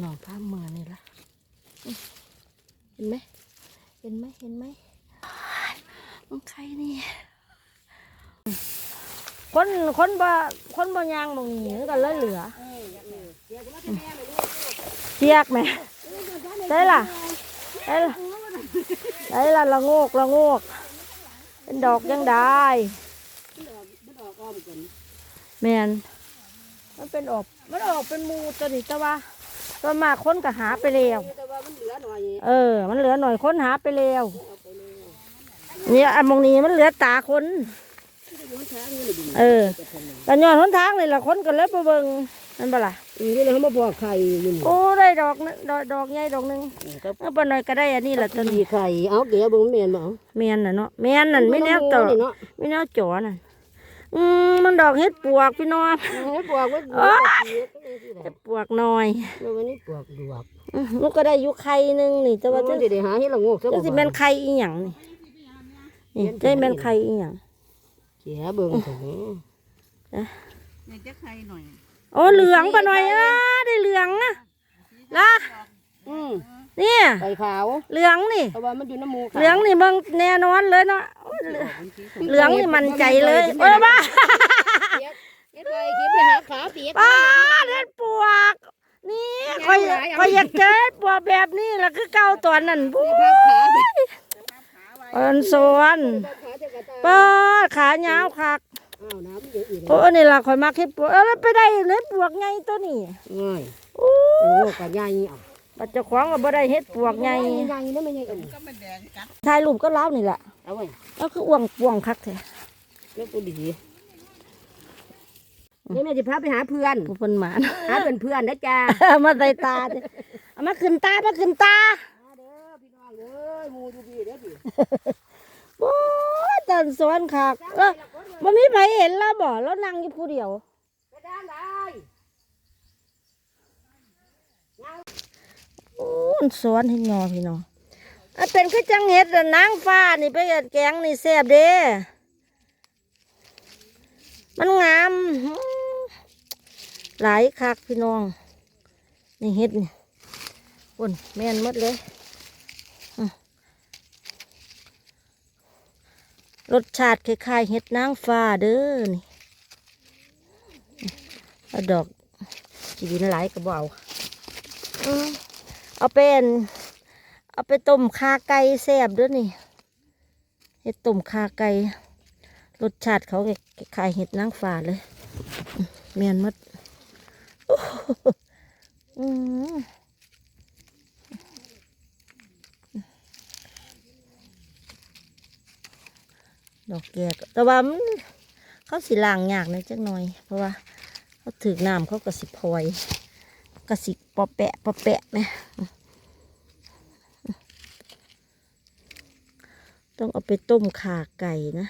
หนองผ้าเมือนี่ละเห็นไหมเห็นไหมเห็นไหมมันใครนี่คนคนบ่คนบ่ยางตรงหนี้มันก็เลยเหลือเจียกไหมได้ล่ะได้ล่ะได้ล่ะละโงกละโงก เป็นดอกยังได้แมนมันเป็นออกมันออกเป็นมูตัวนี้แต่ว่า ตัวมากคนก็หาไปแล้ว แต่ว่ามันเหลือหน่อยเออ มันเหลือหน่อยคนหาไปแล้ว เนี่ยอันมองนี้มันเหลือตาคน เออแต่ย้อนหนทางนี่ละคนก็เลยไปเบิ่งนั่นบ่ล่ะอีนี่เลยเขามาบอกไข่นี่โอ้ได้ดอกนึงดอกดอกใหญ่ดอกหนึงครับเออปานน้อยก็ได้อันนี้ละตัวมีนี้ไข่เอาเกี่ยวเบิ่งแม่นบ่เอาแม่นน่ะเนาะแม่นนั่นไม่แนวต่อนี่เนาะไม่แนวจ่อนั่นอืมมัน ดอกเฮ็ดปวกพี่น้องให้ปวกไว้ดูเฮ็ดปวกหน่อยแล้ววันนี้ปวกดวกอื้อมันก็ได้อยู่ไข่หนึงนี่แต่แต่ว่าว่าจะจะได้หาให้ละงกซะจะสิแม่นไข่อีหยังนี่นี่จะแม่นไข่อีหยังเกี่ยเบิ่งถึงอยากจะใครหน่อยโอ้เหลืองปะหน่อยอะได้เหลืองนะละอืมเนี่ยไข่ขาว เหลืองนี่เพราะว่ามันอยู่น้ำมูกเหลืองนี่เบิ่งแน่นอนเลยเนาะโอ้ยเหลืองเหลืองนี่มั่นใจเลยโอ้ยบ้า เฮ็ดไปเก็บไปหา ขาเปียกป้าเล่นปวก นี่คอยคอยอยากเจอปวกแบบนี้ล่ะคือเก่าตอนนั้นบุ้พับขาเปียกเอินสวนขาจะกระตาป้าขายาวคักอ้าวน้ำเยอะอีกโอ้นี่ล่ะคอยมักเฮ็ดปวกเออแล้วไปได้เล็ดปวกไงตัวนี้ง่ายโอ้โอ้ก็ใหญ่อะปัจจุบันก็บ่ได้เฮ็ดปวกไงใหญ่ใหญ่นั่นไม่ใหญ่อันก็มันแดงกัดถ่ายรูปก็เล้านี่แหละเอาไว้แล้วคืออ้วงปวงคักแท้แล้วกูดี นี่แม่จะพาไปหาเพื่อนผู้เพิ่นหมานหาเพื่อนเพื่อนนะจ๊ะเอามาใส่ตาดิเอามาขึ้นตามาขึ้นตามาเด้อพี่น้องเอ้ยหมูดูดีเด้อพี่โอ้ยตันสวนคักเออบ่มีไผเห็นแล้วบ่แล้วนั่งอยู่ผู้เดียวไปด้านใดโอ้ยสวนเห็นงอพี่น้องอันเป็นคือจังเห็ดน่ะนางฟ้านี่ไปเฮ็ดแกงนี่แซ่บเด้ มันงามอื้อ หลายคักพี่น้องนี่เห็ดนี่คนแม่นมดเลย รสชาติคล้ายๆเห็ดนางฟ้าเด้อนี่เอาดอกจีดินหลายก็บเอาเอาเป็นเอาไปต้มคาไก่แซ่บด้วยนี่เห็ดต้มคาไก่รสชาติเขาคล้ายๆเห็ดนางฟ้าเลยอื้อแม่นมด อืมดอกแยกแต่ว่ามันเขาสิล้างยากหนะจักหน่อย เพราะว่าเขาถือน้ำเขาก็สิพลอยก็สิปอแปะปอแปะไหมต้องเอาไปต้มขาไก่นะ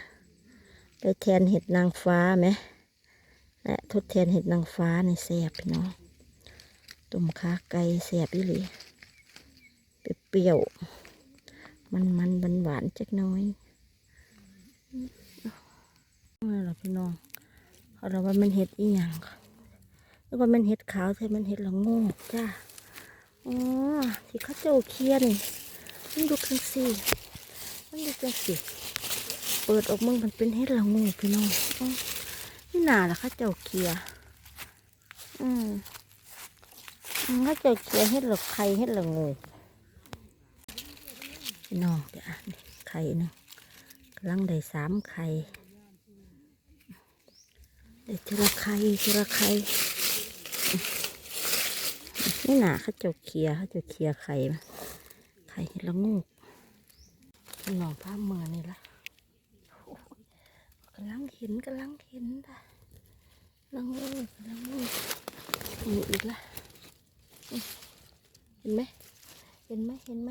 ไปแทนเห็ดนางฟ้าไหม และทดแทนเห็ดนางฟ้าในแสบพี่น้องต้มขาไก่แสบอีหลีเปรี้ยวมันมันหวานหวานๆจักน้อยนี่แหละพี่น้องเขาเราว่ามันเห็ดอีหยังแล้วว่ามันเห็ดขาวใช่มันเห็ดละโงกจ้าอ๋อที่เขาเจ้าเคียนมันดูกันสิมันดูกันสิเปิดออกมึงมันเป็นเห็ดละโงกพี่น้องอ๋อ นี่นาล่ะเข้าเจ้าเกียอืมอืมเข้าเจ้าเกียเฮ็ดหลักไข่เฮ็ดหลักงูน้องเดี๋ยวอะไข่หนึงกำลังได้สามไข่ได้ทีละไข่ทีละไข่นี่หนาข้าเจ้าเกียข้าเจ้าเกียไข่มไข่เฮ็ดหละงูพี่น้องภาเมือนี่ละ กำลังเห็นกำลังเห็นได้ลังงูลังงูมีอีกละเห็นไหมเห็นไหมเห็นไหม